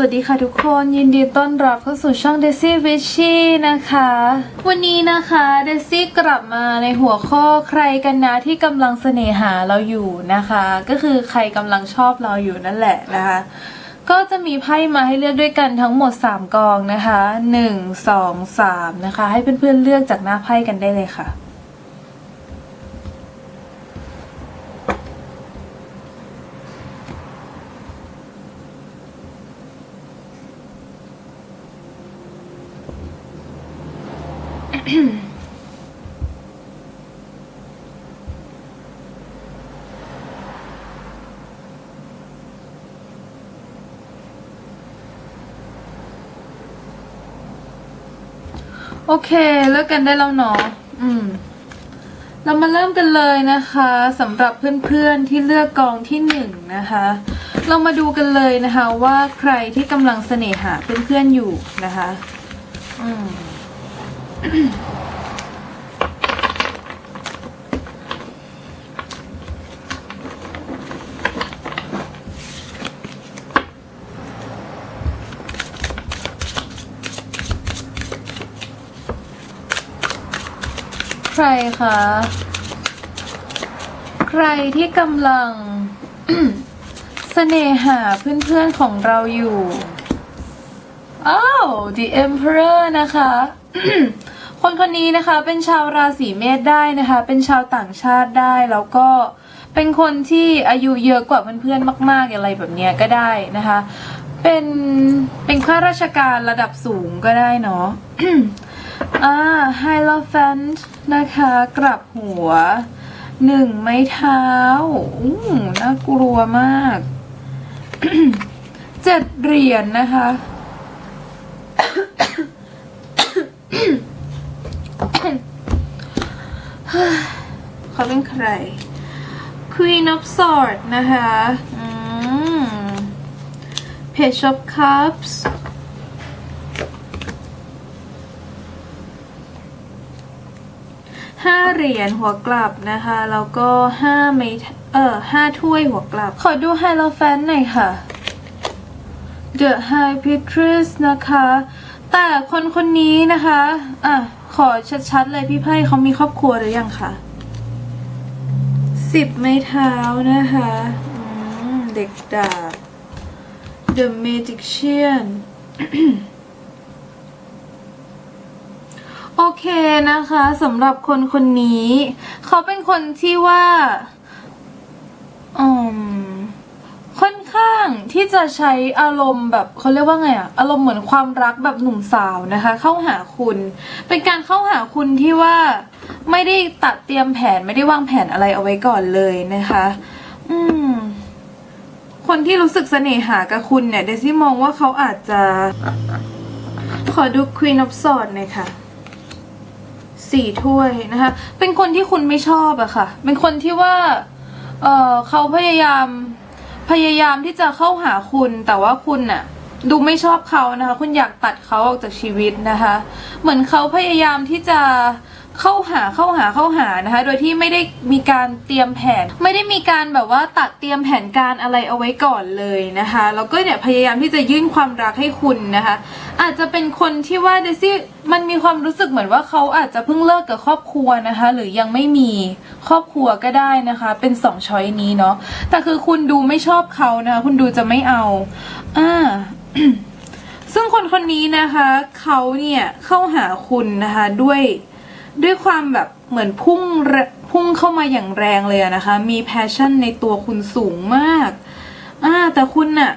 วัสดีค่ะทุกคนยินดีต้อนรับเข้าสู่ช่อง Daisy v i c h y นะคะ วันนี้นะคะ Daisy กลับมาในหัวข้อใครกันนะที่กำลังเสน่หาเราอยู่นะคะ ก็คือใครกำลังชอบเราอยู่นั่นแหละนะคะ ก็จะมีไพ่มาให้เลือกด้วยกันทั้งหมด 3 กองนะคะ 1 2 3 นะคะ ให้เพื่อนๆเลือกจากหน้าไพ่กันได้เลยค่ะ โอเคเลิกกันได้แล้วเนาะอืม เรามาเริ่มกันเลยนะคะสำหรับเพื่อนๆที่เลือกกองที่หนึ่งนะคะ เรามาดูกันเลยนะคะว่าใครที่กำลังเสน่หาเพื่อนๆอยู่นะคะ อืม รคะ ใครที่กำลัง เสน่หาเพื่อนๆของเราอยู่อ้าว The Emperor นะคะ คนคนนี้นะคะเป็นชาวราศีเมษได้นะคะ เป็นชาวต่างชาติได้แล้วก็เป็นคนที่อายุเยอะกว่าเพื่อนๆมาก ๆ อะไรแบบเนี้ยก็ได้นะคะ เป็นเป็นข้าราชการระดับสูงก็ได้เนาะ อ่าไฮโลแฟนนะคะ กลับหัวหนึ่งไม้เท้าอู้น่ากลัวมากเจ็ดเหรียญนะคะ เขาเป็นใคร Queen of Swords นะคะอืม Page of Cups ห้า เหรียญหัวกลับนะคะ แล้วก็ห้าเมทเออห้าถ้วยหัวกลับ ขอดูไฮโลแฟนหน่อยค่ะ The High Priestess นะคะ แต่คนคนนี้นะคะ อะ ขอชัดๆเลยพี่ไพ่เขามีครอบครัวหรือยังคะสิบไม้เท้านะคะอืมเด็กดาบ The Magician โอเคนะคะสำหรับคนคนนี้ เขาเป็นคนที่ว่าอืมค่อนข้างที่จะใช้อารมณ์แบบเขาเรียกว่าไงอะอารมณ์เหมือนความรักแบบหนุ่มสาวนะคะ เข้าหาคุณ เป็นการเข้าหาคุณที่ว่าไม่ได้ตัดเตรียมแผนไม่ได้วางแผนอะไรเอาไว้ก่อนเลยนะคะ อืม คนที่รู้สึกเสน่หากับคุณเนี่ยเดซี่มองว่าเขาอาจจะ ขอดู Queen of Swords หน่อยค่ะ สี่ถ้วยนะคะ เป็นคนที่คุณไม่ชอบอะค่ะ เป็นคนที่ว่า เออเขาพยายาม พยายามที่จะเข้าหาคุณ แต่ว่าคุณน่ะ ดูไม่ชอบเขานะคะ คุณอยากตัดเขาออกจากชีวิตนะคะ เหมือนเขาพยายามที่จะ เข้าหาเข้าหาเข้าหานะคะ โดยที่ไม่ได้มีการเตรียมแผน ไม่ได้มีการแบบว่าตัดเตรียมแผนการอะไรเอาไว้ก่อนเลยนะคะแล้วก็เนี่ยพยายามที่จะยื่นความรักให้คุณนะคะ อาจจะเป็นคนที่ว่าเดซี่มันมีความรู้สึกเหมือนว่าเขาอาจจะเพิ่งเลิกกับครอบครัวนะคะ หรือยังไม่มีครอบครัวก็ได้นะคะ เป็นสองช้อยนี้เนาะแต่คือคุณดูไม่ชอบเขานะคะคุณดูจะไม่เอาอ่าซึ่งคนคนนี้นะคะเขาเนี่ยเข้าหาคุณนะคะด้วย ด้วยความแบบเหมือนพุ่งพุ่งเข้ามาอย่างแรงเลยนะคะ มีแพชชั่นในตัวคุณสูงมากอ่าแต่คุณน่ะ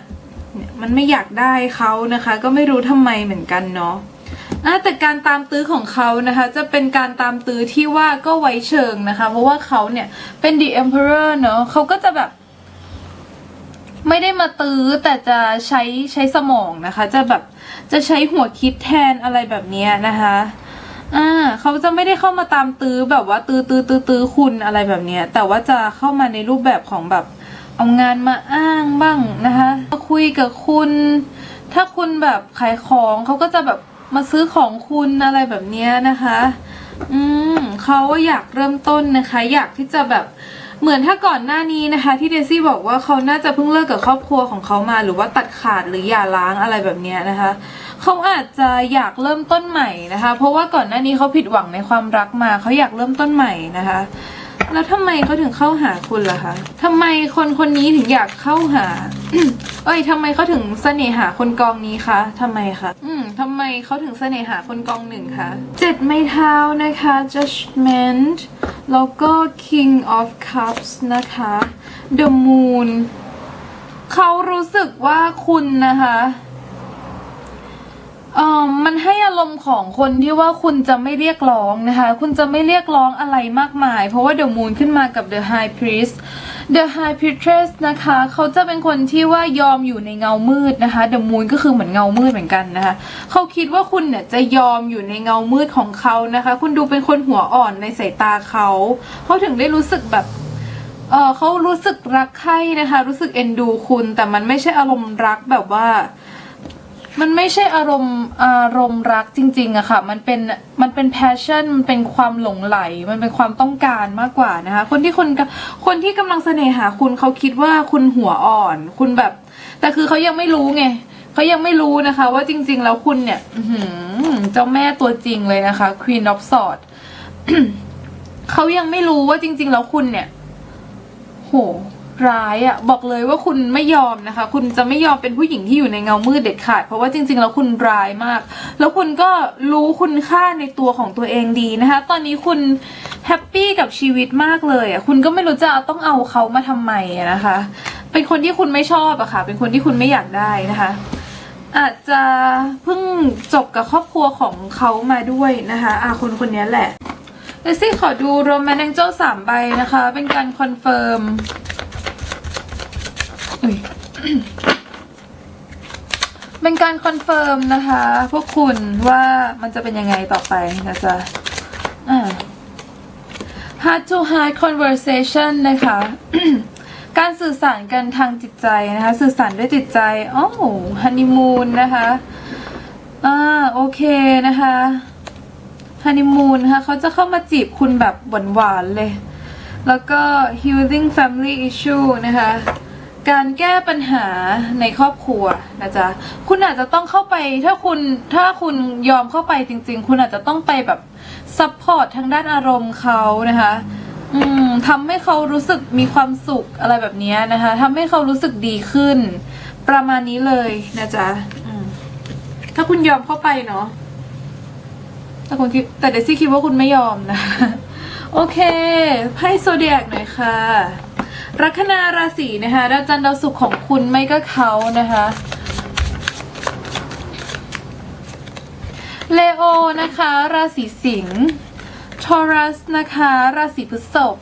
เนี่ยมันไม่อยากได้เขานะคะ ก็ไม่รู้ทำไมเหมือนกันเนาะแต่การตามตื้อของเขานะคะ จะเป็นการตามตื้อที่ว่าก็ไว้เชิงนะคะ เพราะว่าเขาเนี่ยเป็น the emperor เนาะเขาก็จะแบบ ไม่ได้มาตื้อแต่จะใช้ใช้สมองนะคะ จะแบบจะใช้หัวคิดแทนอะไรแบบนี้นะคะ อ่าเขาจะไม่ได้เข้ามาตามตื้อแบบว่าตื้อตื้อตื้อตื้อคุณอะไรแบบเนี้ย แต่ว่าจะเข้ามาในรูปแบบของแบบเอางานมาอ้างบ้างนะคะมาคุยกับคุณ ถ้าคุณแบบขายของเขาก็จะแบบมาซื้อของคุณอะไรแบบเนี้ยนะคะ อืมเขาอยากเริ่มต้นนะคะ อยากที่จะแบบเหมือนถ้าก่อนหน้านี้นะคะ ที่เดซี่บอกว่าเขาน่าจะเพิ่งเลิกกับครอบครัวของเขามา หรือว่าตัดขาดหรือหย่าร้างอะไรแบบเนี้ยนะคะ เขาอาจจะอยากเริ่มต้นใหม่นะคะ เพราะว่าก่อนหน้านี้เขาผิดหวังในความรักมาเขาอยากเริ่มต้นใหม่นะคะ แล้วทำไมเขาถึงเข้าหาคุณล่ะคะทำไมคนคนนี้ถึงอยากเข้าหา เอ้ยทำไมเขาถึงเสน่หาคนกองนี้คะทำไมคะอืมทำไมเขาถึงเสน่หาคนกองหนึ่งคะเจ็ดไม้เท้านะคะ judgment แล้วก็ king of cups นะคะ the moon เขารู้สึกว่าคุณนะคะ เออมันให้อารมณ์ของคนที่ว่าคุณจะไม่เรียกร้องนะคะ คุณจะไม่เรียกร้องอะไรมากมาย เพราะว่า The Moon ขึ้นมากับ The High Priest The High Priestess นะคะ เขาจะเป็นคนที่ว่ายอมอยู่ในเงามืดนะคะ The Moon ก็คือเหมือนเงามืดเหมือนกันนะคะ เขาคิดว่าคุณเนี่ยจะยอมอยู่ในเงามืดของเขานะคะ คุณดูเป็นคนหัวอ่อนในสายตาเขา เขาถึงได้รู้สึกแบบเออเขารู้สึกรักใคร่นะคะ รู้สึกเอ็นดูคุณ แต่มันไม่ใช่อารมณ์รักแบบว่า มันไม่ใช่อารมณ์อารมณ์รักจริงๆอะค่ะ มันเป็นมันเป็น passion มันเป็นความหลงไหล มันเป็นความต้องการมากกว่านะคะ คนที่คนคนที่กำลังเสน่หาคุณเขาคิดว่าคุณหัวอ่อน คุณแบบ แต่คือเขายังไม่รู้ไงเขายังไม่รู้นะคะ ว่าจริง ๆ แล้วคุณเนี่ยอื้อหือเจ้าแม่ตัวจริงเลยนะคะ Queen of Swords เขายังไม่รู้ว่าจริง ๆ แล้วคุณเนี่ย โห ร้ายอะ่ะบอกเลยว่าคุณไม่ยอมนะคะ คุณจะไม่ยอมเป็นผู้หญิงที่อยู่ในเงามืดเด็ดขาด เพราะว่าจริง ๆ แล้วคุณร้ายมาก แล้วคุณก็รู้คุณค่าในตัวของตัวเองดีนะคะ ตอนนี้คุณแฮปปี้กับชีวิตมากเลยอะ่ะคุณก็ไม่รู้จะเอาต้องเอาเขามาทำไมนะคะ เป็นคนที่คุณไม่ชอบอะค่ะ เป็นคนที่คุณไม่อยากได้นะคะ อาจจะเพิ่งจบกับครอบครัวของเขามาด้วยนะคะอะคนคนนี้แหละเลซี่ขอดูโรแมน t องเจ l สามใบนะคะ เป็นการคอนเฟิร์ม เป็นการคอนเฟิร์มนะคะ พวกคุณว่ามันจะเป็นยังไงต่อไปนะจ๊ะอ่า heart to heart conversation นะคะ การสื่อสารกันทางจิตใจนะคะ สื่อสารด้วยจิตใจอ๋อฮันนีมูนนะคะอ่าโอเคนะคะฮันนีมูนนะคะเขาจะเข้ามาจีบคุณแบบหวานๆเลย แล้วก็ healing family issue นะคะ การแก้ปัญหาในครอบครัวนะจ๊ะคุณอาจจะต้องเข้าไปถ้าคุณถ้าคุณยอมเข้าไปจริง ๆ คุณอาจจะต้องไปแบบซัพพอร์ตทางด้านอารมณ์เขานะคะ อืมทำให้เขารู้สึกมีความสุขอะไรแบบนี้นะคะทำให้เขารู้สึกดีขึ้น ประมาณนี้เลยนะจ๊ะถ้าคุณยอมเข้าไปเนาะแต่คุณคิดแต่เดซี่คิดว่าคุณไม่ยอมนะ โอเคไพ่โซเดียกหน่อยค่ะ ลัคนาราศีนะคะดาวจันทร์ดาวศุกร์ของคุณไม่ก็เขานะคะเลโอนะคะ ราศีสิงห์ทอรัสนะคะ ราศีพฤษภ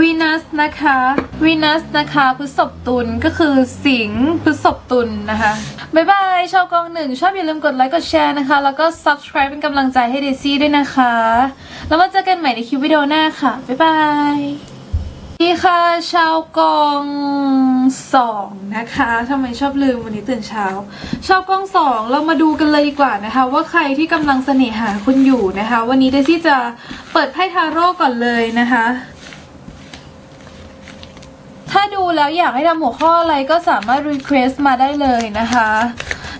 วีนัสนะคะวีนัสนะคะพฤษภตุลก็คือสิงห์พฤษภตุลนะคะบ๊ายบายชาวกองหนึ่งชอบอย่าลืมกดไลค์กดแชร์นะคะ แล้วก็ subscribe เป็นกำลังใจให้เดซี่ด้วยนะคะ แล้วมาเจอกันใหม่ในคลิปวิดีโอหน้าค่ะ บ๊ายบาย ดีค่ะชาวกองสองนะคะทำไมชอบลืมวันนี้ตื่นเช้า ชาวกองสองเรามาดูกันเลยดีกว่านะคะ ว่าใครที่กำลังเสน่หาคุณอยู่นะคะ วันนี้เดซี่จะเปิดไพ่ทาโร่ก่อนเลยนะคะ ถ้าดูแล้วอยากให้ทำหัวข้ออะไรก็สามารถ request มาได้เลยนะคะ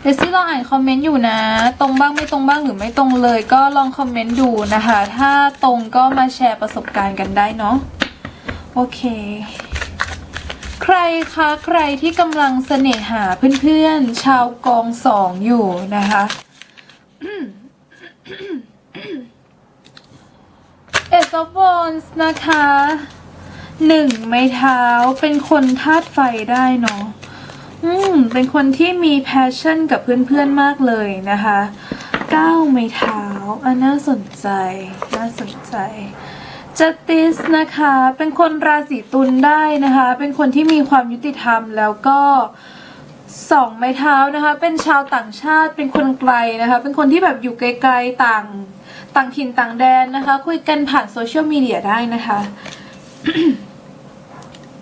เดซี่ลองอ่านคอมเมนต์อยู่นะ ตรงบ้างไม่ตรงบ้างหรือไม่ตรงเลย ก็ลองคอมเมนต์ดูนะคะ ถ้าตรงก็มาแชร์ประสบการณ์กันได้เนาะ โอเค ใครคะใครที่กำลังเสน่หาเพื่อนๆ ชาวกองสองอยู่นะคะเอซอฟวอนส์นะคะหนึ่งไม้เท้าเป็นคนธาตุไฟได้เนาะอืมเป็นคนที่มี passion กับเพื่อนๆมากเลยนะคะเก้าไม้เท้าอะน่าสนใจ น่าสนใจ จัตติสนะคะเป็นคนราศีตุลได้นะคะ เป็นคนที่มีความยุติธรรมแล้วก็สองไม้เท้านะคะ เป็นชาวต่างชาติเป็นคนไกลนะคะ เป็นคนที่แบบอยู่ไกลๆต่างต่างถิ่นต่างแดนนะคะ คุยกันผ่านโซเชียลมีเดียได้นะคะ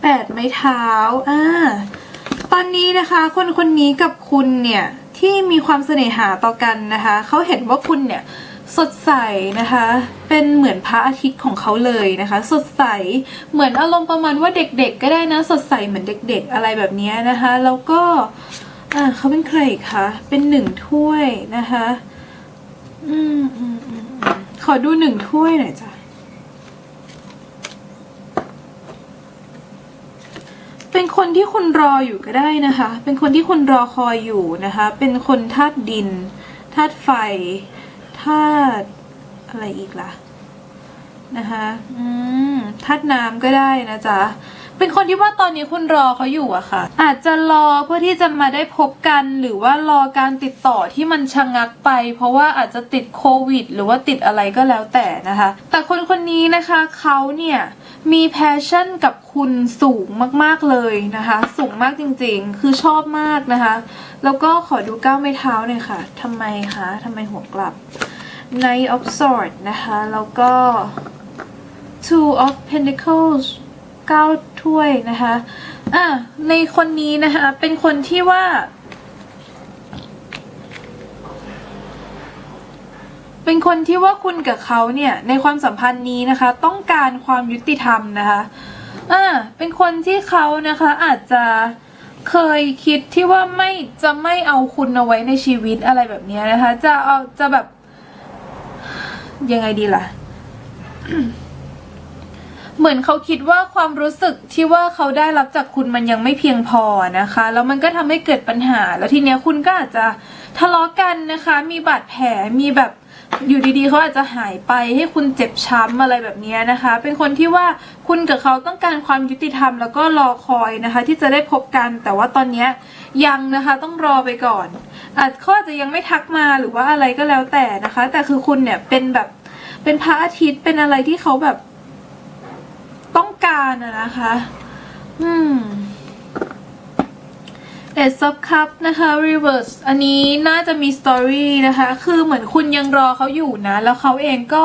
แปดไม้เท้าอ่าตอนนี้นะคะ คนคนนี้กับคุณเนี่ยที่มีความเสน่หาต่อกันนะคะเขาเห็นว่าคุณเนี่ย สดใสนะคะ เป็นเหมือนพระอาทิตย์ของเขาเลยนะคะ สดใสเหมือนอารมณ์ประมาณว่าเด็กๆ ก็ได้นะ สดใสเหมือนเด็ก ๆ อะไรแบบนี้นะคะ แล้วก็อ่าเขาเป็นใครคะเป็นหนึ่งถ้วยนะคะ อืมอืมอืมอืมขอดูหนึ่งถ้วยหน่อยจ้ะเป็นคนที่คุณรออยู่ก็ได้นะคะ เป็นคนที่คุณรอคอยอยู่นะคะ เป็นคนธาตุดินธาตุไฟ ธาตุอะไรอีกล่ะนะคะอืมธาตุน้ำก็ได้นะจ๊ะ เป็นคนที่ว่าตอนนี้คุณรอเขาอยู่อะค่ะ อาจจะรอเพื่อที่จะมาได้พบกันหรือว่ารอการติดต่อที่มันชะงักไป เพราะว่าอาจจะติดโควิด หรือว่าติดอะไรก็แล้วแต่นะคะ แต่คนคนนี้นะคะเขาเนี่ยมีแพชชั่นกับคุณสูงมากๆเลยนะคะ สูงมากจริงๆ คือชอบมากนะคะ แล้วก็ขอดูก้าวไม้เท้าหน่อยค่ะทำไมคะทำไมหัวกลับ Knight of Swords นะคะ แล้วก็ Two of Pentacles เก้าถ้วยนะคะ อะ ในคนนี้นะคะ เป็นคนที่ว่า เป็นคนที่ว่าคุณกับเขาเนี่ย ในความสัมพันธ์นี้นะคะ ต้องการความยุติธรรมนะคะ อ่า เป็นคนที่เขานะคะอาจจะเคยคิดที่ว่าไม่จะไม่เอาคุณเอาไว้ในชีวิตอะไรแบบนี้นะคะ จะเอาจะแบบ ยังไงดีล่ะ เหมือนเขาคิดว่าความรู้สึกที่ว่าเขาได้รับจากคุณมันยังไม่เพียงพอนะคะ แล้วมันก็ทำให้เกิดปัญหา แล้วทีเนี้ยคุณก็อาจจะทะเลาะกันนะคะ มีบาดแผลมีแบบ อยู่ดีๆเขาอาจจะหายไปให้คุณเจ็บช้ำอะไรแบบนี้นะคะ เป็นคนที่ว่าคุณกับเขาต้องการความยุติธรรมแล้วก็รอคอยนะคะ ที่จะได้พบกัน แต่ว่าตอนนี้ยังนะคะต้องรอไปก่อน อาจเขาอาจจะยังไม่ทักมาหรือว่าอะไรก็แล้วแต่นะคะ แต่คือคุณเนี่ยเป็นแบบเป็นพระอาทิตย์เป็นอะไรที่เขาแบบต้องการนะคะ อืม e s of Cup นะคะ Reverse อันนี้น่าจะมีสตอรี่นะคะ คือเหมือนคุณยังรอเขาอยู่นะ แล้วเขาเองก็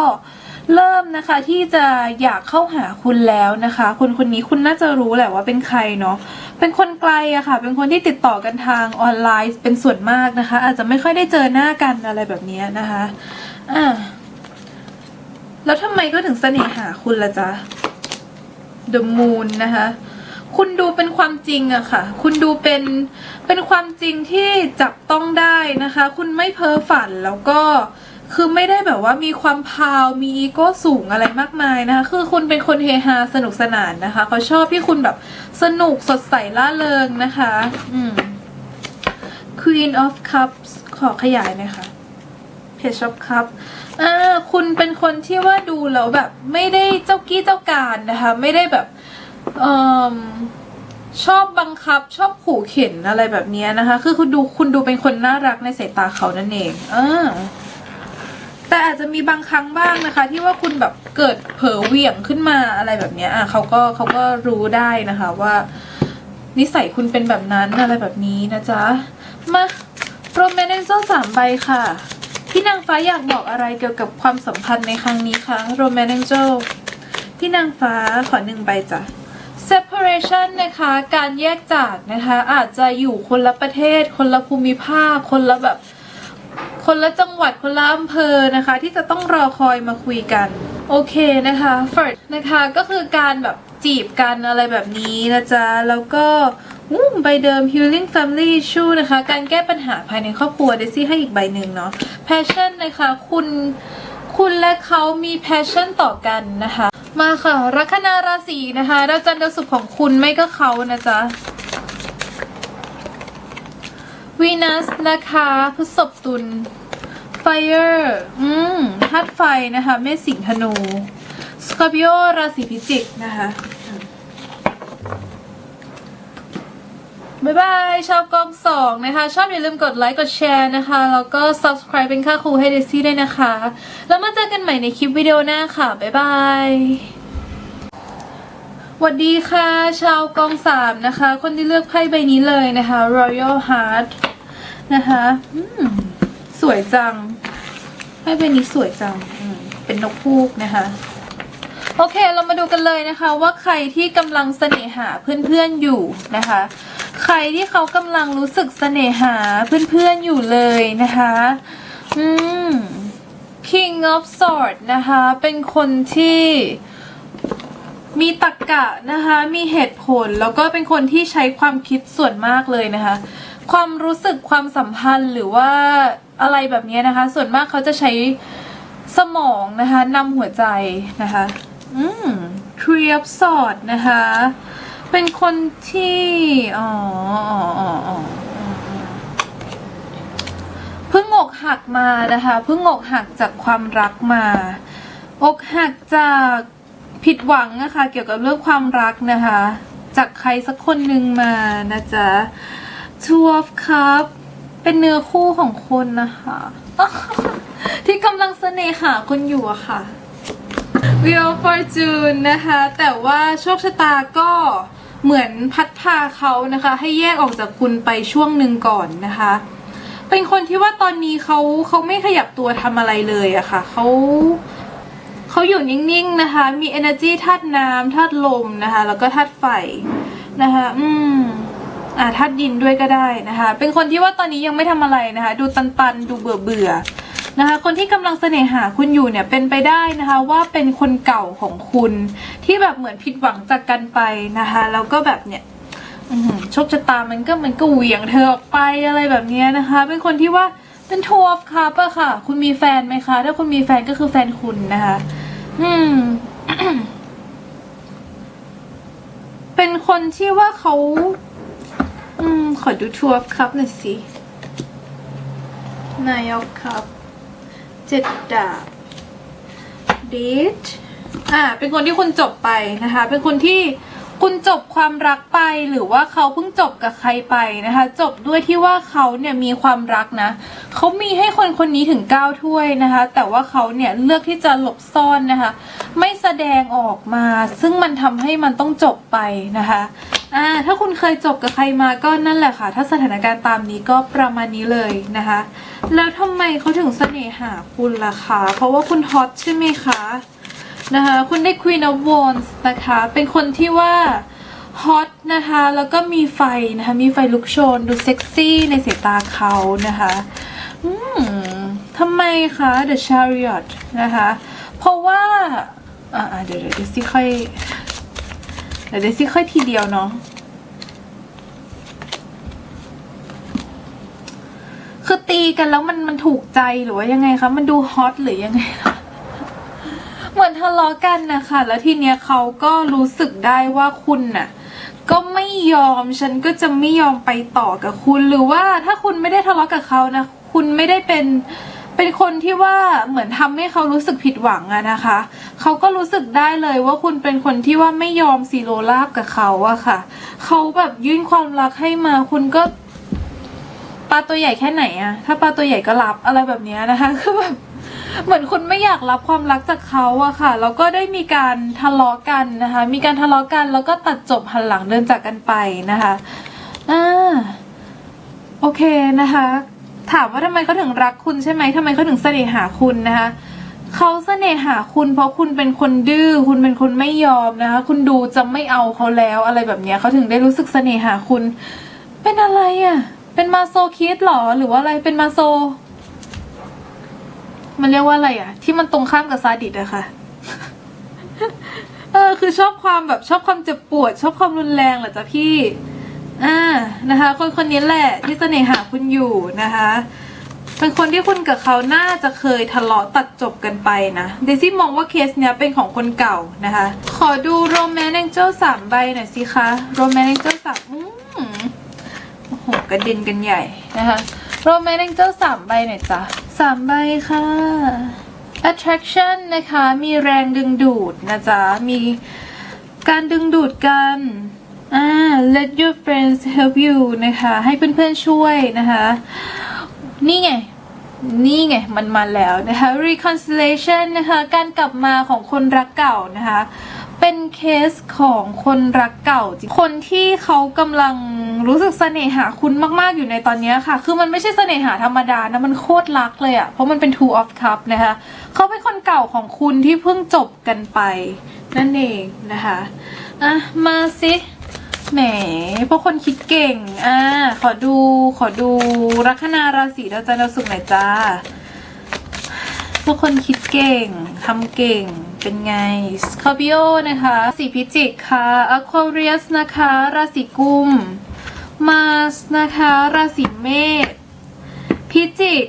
เริ่มนะคะที่จะอยากเข้าหาคุณแล้วนะคะคนคนนี้คุณน่าจะรู้แหละว่าเป็นใครเนาะเป็นคนไกลอะค่ะ เป็นคนที่ติดต่อกันทางออนไลน์เป็นส่วนมากนะคะ อาจจะไม่ค่อยได้เจอหน้ากันอะไรแบบนี้นะคะอ่าแล้วทำไมก็ถึงเสน่หาคุณละจ๊ะ The Moon นะคะ คุณดูเป็นความจริงอะค่ะ คุณดูเป็นเป็นความจริงที่จับต้องได้นะคะ คุณไม่เพ้อฝันแล้วก็คือไม่ได้แบบว่ามีความพาวมีอีโก้สูงอะไรมากมายนะคะ คือคุณเป็นคนเฮฮาสนุกสนานนะคะเขาชอบที่คุณแบบสนุกสดใสล่าเริงนะคะ อืม Queen of Cups ขอขยายหน่อยค่ะ Page of Cups อ่าคุณเป็นคนที่ว่าดูแล้วแบบ ไม่ได้เจ้ากี้เจ้าการนะคะ ไม่ได้แบบ เอ่อชอบบังคับชอบขู่เข็นอะไรแบบนี้นะคะ คือคุณดูคุณดูเป็นคนน่ารักในสายตาเขานั่นเองอ่าแต่อาจจะมีบางครั้งบ้างนะคะ ที่ว่าคุณแบบเกิดเผลอเหวี่ยงขึ้นมาอะไรแบบนี้อะเขาก็เขาก็รู้ได้นะคะว่า นิสัยคุณเป็นแบบนั้นอะไรแบบนี้นะจ๊ะ มาโรแมนเนโซสามใบค่ะ พี่นางฟ้าอยากบอกอะไรเกี่ยวกับความสัมพันธ์ในครั้งนี้คะโรแมนเ a ลพี่นางฟ้าขอหนึ่งใบจ้ะ separation นะคะ การแยกจากนะคะ อาจจะอยู่คนละประเทศ คนละภูมิภาค คนละแบบ คนละจังหวัด คนละอำเภอนะคะ ที่จะต้องรอคอยมาคุยกัน โอเคนะคะ first นะคะ ก็คือการแบบจีบกันอะไรแบบนี้นะจ๊ะ แล้วก็อู้ใบเดิม healing family issue นะคะ การแก้ปัญหาภายในครอบครัวเดซี่ให้อีกใบหนึ่งเนาะ passion นะคะ คุณ คุณและเขามี passion ต่อกันนะคะ มาค่ะ ลัคนาราศีนะคะดาวจันทร์ดาวศุกร์ของคุณไม่ก็เขานะจ๊ะวีนัสนะคะพฤษภตุลไฟเออืมธาตุไฟนะคะเมษสิงธนูสกอร์ปิโอราศีพิจิกนะคะ บ๊ายบายชาวกองสองนะคะ ชอบอย่าลืมกดไลค์กดแชร์นะคะ แล้วก็ subscribe เป็นค่าครูให้เดซี่ด้วยนะคะ แล้วมาเจอกันใหม่ในคลิปวิดีโอหน้าค่ะ บ๊ายบายสวัสดีค่ะ ชาวกองสามนะคะ คนที่เลือกไพ่ใบนี้เลยนะคะ Royal Heart นะคะสวยจังไพ่ใบนี้สวยจังเป็นนกพูกนะคะโอเค เรามาดูกันเลยนะคะ ว่าใครที่กำลังเสน่หาเพื่อนๆอยู่นะคะ ใครที่เขากำลังรู้สึกเสน่หาเพื่อนๆอยู่เลยนะคะ อืม King of Swords นะคะ เป็นคนที่มีตรรกะนะคะ มีเหตุผลแล้วก็เป็นคนที่ใช้ความคิดส่วนมากเลยนะคะ ความรู้สึกความสัมพันธ์หรือว่าอะไรแบบนี้นะคะ ส่วนมากเขาจะใช้สมองนะคะนำหัวใจนะคะ อืม Three of Swords นะคะ เป็นคนที่อ๋ออ๋ออ๋ออ๋อเพิ่งอกหักมานะคะ เพิ่งอกหักจากความรักมา อกหักจากผิดหวังนะคะ เกี่ยวกับเรื่องความรักนะคะ จากใครสักคนหนึ่งมานะจ๊ะ Two of Cups เป็นเนื้อคู่ของคนนะคะ ที่กำลังเสน่หาคุณอยู่อะค่ะ Wheel of Fortune นะคะ แต่ว่าโชคชะตาก็ เหมือนพัดพาเขานะคะ ให้แยกออกจากคุณไปช่วงหนึ่งก่อนนะคะ เป็นคนที่ว่าตอนนี้เขาเขาไม่ขยับตัวทำอะไรเลยอะค่ะเขาเขาอยู่นิ่งๆนะคะ มี energy ธาตุน้ำธาตุลมนะคะ แล้วก็ธาตุไฟนะคะ อืมอ่าธาตุดินด้วยก็ได้นะคะ เป็นคนที่ว่าตอนนี้ยังไม่ทำอะไรนะคะ ดูตันๆ ดูเบื่อเบื่อ นะคะ คนที่กำลังเสน่หาคุณอยู่เนี่ยเป็นไปได้นะคะว่าเป็นคนเก่าของคุณ ที่แบบเหมือนผิดหวังจากกันไปนะคะแล้วก็แบบเนี่ยโชคชะตามันก็มันก็เหวี่ยงเธอออกไปอะไรแบบนี้นะคะ เป็นคนที่ว่าเป็นทัวร์คัพอะค่ะ คุณมีแฟนไหมคะ ถ้าคุณมีแฟนก็คือแฟนคุณนะคะ อืม เป็นคนที่ว่าเขา อืม ขอดูทัวร์คัพหน่อยสินายกครับ เจ็ดดาบเดทอ่า เป็นคนที่คุณจบไปนะคะ เป็นคนที่คุณจบความรักไปหรือว่าเขาเพิ่งจบกับใครไปนะคะ จบด้วยที่ว่าเขาเนี่ยมีความรักนะเขามีให้คนคนนี้ถึงเก้าถ้วยนะคะ แต่ว่าเขาเนี่ยเลือกที่จะหลบซ่อนนะคะ ไม่แสดงออกมา ซึ่งมันทำให้มันต้องจบไปนะคะ อ่าถ้าคุณเคยจบกับใครมาก็นั่นแหละค่ะ ถ้าสถานการณ์ตามนี้ก็ประมาณนี้เลยนะคะ แล้วทำไมเขาถึงเสน่หาคุณล่ะคะเพราะว่าคุณฮอตใช่ไหมคะนะคะคุณได้ Queen of Wands นะคะ เป็นคนที่ว่าฮอตนะคะ แล้วก็มีไฟนะคะ มีไฟลุกโชน ดูเซ็กซี่ในสายตาเขานะคะ อืมทำไมคะ The Chariot นะคะ เพราะว่า อ่าเดี๋ยวเดี๋ยวซิค่อย เดี๋ยวเดี๋ยวซิค่อยทีเดียวเนาะคือตีกันแล้วมันมันถูกใจหรือว่ายังไงคะ มันดูฮอตหรือยังไงคะเหมือนทะเลาะกันนะคะแล้วทีเนี้ยเขาก็รู้สึกได้ว่าคุณน่ะ ก็ไม่ยอมฉันก็จะไม่ยอมไปต่อกับคุณ หรือว่าถ้าคุณไม่ได้ทะเลาะกับเขานะ คุณไม่ได้เป็น เป็นคนที่ว่าเหมือนทำให้เขารู้สึกผิดหวังอะนะคะ เขาก็รู้สึกได้เลยว่าคุณเป็นคนที่ว่าไม่ยอมซีโรราบกับเขาอะค่ะ เขาแบบยื่นความรักให้มาคุณก็ปลาตัวใหญ่แค่ไหนอะถ้าปลาตัวใหญ่ก็รับอะไรแบบนี้นะคะคือแบบเหมือนคุณไม่อยากรับความรักจากเขาอะค่ะ แล้วก็ได้มีการทะเลาะกันนะคะ มีการทะเลาะกันแล้วก็ตัดจบหันหลังเดินจากกันไปนะคะอ่าโอเคนะคะ ถามว่าทำไมเขาถึงรักคุณใช่ไหมทำไมเขาถึงเสน่หาคุณนะคะเขาเสน่หาคุณเพราะคุณเป็นคนดื้อคุณเป็นคนไม่ยอมนะคะ คุณดูจะไม่เอาเขาแล้วอะไรแบบเนี้ยเขาถึงได้รู้สึกเสน่หาคุณ เป็นอะไรอะเป็นมาโซคิดหรอหรือว่าอะไรเป็นมาโซ มันเรียกว่าอะไรอะที่มันตรงข้ามกับซาดิสอะค่ะเออคือชอบความแบบชอบความเจ็บปวด ชอบความรุนแรงเหรอจ๊ะพี่ อ่านะคะ คนคนนี้แหละที่เสน่หาคุณอยู่นะคะ เป็นคนที่คุณกับเขาน่าจะเคยทะเลาะตัดจบกันไปนะเดซี่มองว่าเคสเนี้ยเป็นของคนเก่านะคะ ขอดูโรแมนต์แองเจิลสามใบหน่อยสิคะโรแมนต์แองเจิลสามอืมโอ้โหกระเด็นกันใหญ่นะคะโรแมนต์แองเจิลสามใบหน่อยจ้ะสามใบค่ะ attraction นะคะ มีแรงดึงดูดนะจ๊ะ มีการดึงดูดกัน อ่า let your friends help you นะคะ ให้เพื่อนๆช่วยนะคะ นี่ไง นี่ไง มันมาแล้วนะคะ reconciliation นะคะ การกลับมาของคนรักเก่านะคะ เป็นเคสของคนรักเก่า คนที่เขากำลังรู้สึกเสน่หาคุณมากๆอยู่ในตอนนี้ค่ะ คือมันไม่ใช่เสน่หาธรรมดานะ มันโคตรรักเลยอะ่ะ เพราะมันเป็น two of cup นะคะ เขาเป็นคนเก่าของคุณที่เพิ่งจบกันไป นั่นเองนะคะ อะ มาสิ แหมพวกคนคิดเก่ง อ่า ขอดู ขอดูลัคนาราศีดาวจันทร์ดาวศุกร์หน่อยจ้าทุกคนคิดเก่ง ทำเก่ง เป็นไงสคอร์ปิโอนะคะราศีพิจิกค่ะอควาเรียสนะคะ ราศีกุม มาสนะคะ ราศีเมษ พิจิก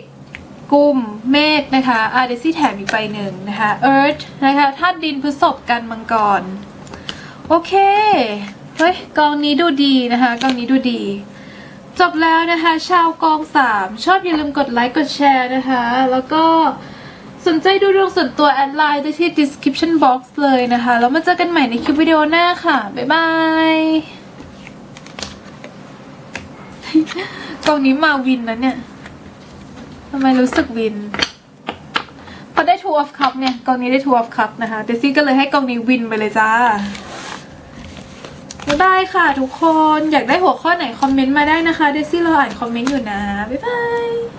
กุม เมษนะคะอาเดซี่แถมอีกใบหนึ่งนะคะ เอิร์ธนะคะธาตุดินพฤษภกันมังกร โอเค เฮ้ยกองนี้ดูดีนะคะกองนี้ดูดี จบแล้วนะคะ ชาวกองสามชอบอย่าลืมกดไลค์กดแชร์นะคะ แล้วก็สนใจดูดวงส่วนตัวแอดไลน์ได้ที่ description box เลยนะคะ แล้วมาเจอกันใหม่ในคลิปวิดีโอหน้าค่ะ บ๊ายบายกองนี้มาวินนะเนี่ยทำไมรู้สึกวิน พอได้ two of cup เนี่ย กองนี้ได้ two of cup นะคะ เดซี่ก็เลยให้กองนี้วินไปเลยจ้า บายบายค่ะทุกคนอยากได้หัวข้อไหนคอมเมนต์มาได้นะคะเดซี่รออ่านคอมเมนต์อยู่นะ บ๊ายบาย